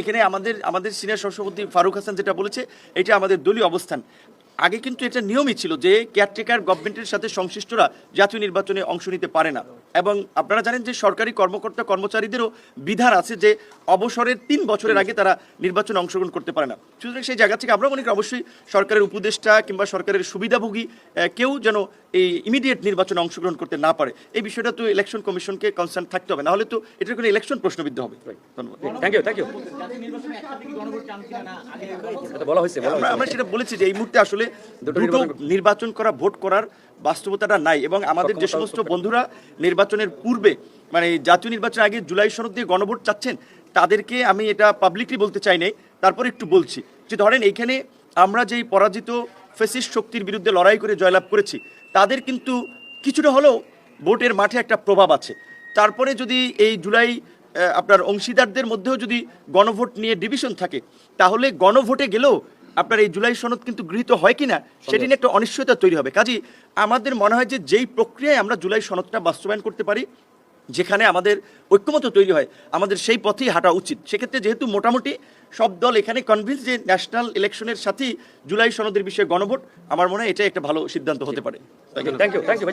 এখানে আমাদের আমাদের সিনিয়র সভাপতি ফারুক হাসান যেটা বলেছে এটা আমাদের দলীয় অবস্থান। আগে কিন্তু এটা নিয়মই ছিল যে কেয়ারটেকার গভর্নমেন্টের সাথে সংশ্লিষ্টরা জাতীয় নির্বাচনে অংশ নিতে পারে না। এবং আপনারা জানেন যে সরকারি কর্মকর্তা কর্মচারীদেরও বিধান আছে যে অবসরের তিন বছরের আগে তারা নির্বাচনে অংশগ্রহণ করতে পারে না। সুতরাং সেই জায়গা থেকে আমরা মনে করি অবশ্যই সরকারের উপদেষ্টা কিংবা সরকারের সুবিধাভোগী কেউ যেন এই ইমিডিয়েট নির্বাচনে অংশগ্রহণ করতে না পারে। এই বিষয়টা তো ইলেকশন কমিশনকে কনসার্ন থাকতে হবে। নাহলে তো এটার কোনো ইলেকশন প্রশ্নবিদ্ধ হবে। ধন্যবাদ। থ্যাংক ইউ থ্যাংক ইউ বলা হয়েছে বলা আমরা হয়েছে। আমরা সেটা বলেছি যে এই মুহূর্তে আসলে দুটো নির্বাচন করা ভোট করার বাস্তবতাটা নাই এবং আমাদের যে সমস্ত বন্ধুরা নির্বাচনের পূর্বে মানে জাতীয় নির্বাচনের আগে জুলাই সনদ দিয়ে গণভোট চাচ্ছেন তাদেরকে আমি এটা পাবলিকলি বলতে চাই নাই তারপর একটু বলছি যে ধরেন এইখানে আমরা যেই পরাজিত ফেসিস্ট শক্তির বিরুদ্ধে লড়াই করে জয়লাভ করেছি তাদের কিন্তু কিছুটা হলেও ভোটের মাঠে একটা প্রভাব আছে। তারপরে যদি এই জুলাই আপনার অংশীদারদের মধ্যেও যদি গণভোট নিয়ে ডিভিশন থাকে তাহলে গণভোটে গেলেও আপনার এই জুলাই সনদ কিন্তু গৃহীত হয় কিনা সেটি নিয়ে একটা অনিশ্চয়তা তৈরি হবে। কাজেই আমাদের মনে হয় যে যেই প্রক্রিয়ায় আমরা জুলাই সনদটা বাস্তবায়ন করতে পারি যেখানে আমাদের ঐক্যমত তৈরি হয় আমাদের সেই পথেই হাঁটা উচিত। সেক্ষেত্রে যেহেতু মোটামুটি সব দল এখানে কনভিন্স যে ন্যাশনাল ইলেকশনের সাথেই জুলাই সনদের বিষয়ে গণভোট আমার মনে হয় এটা একটা ভালো সিদ্ধান্ত হতে পারে। Thank you thank you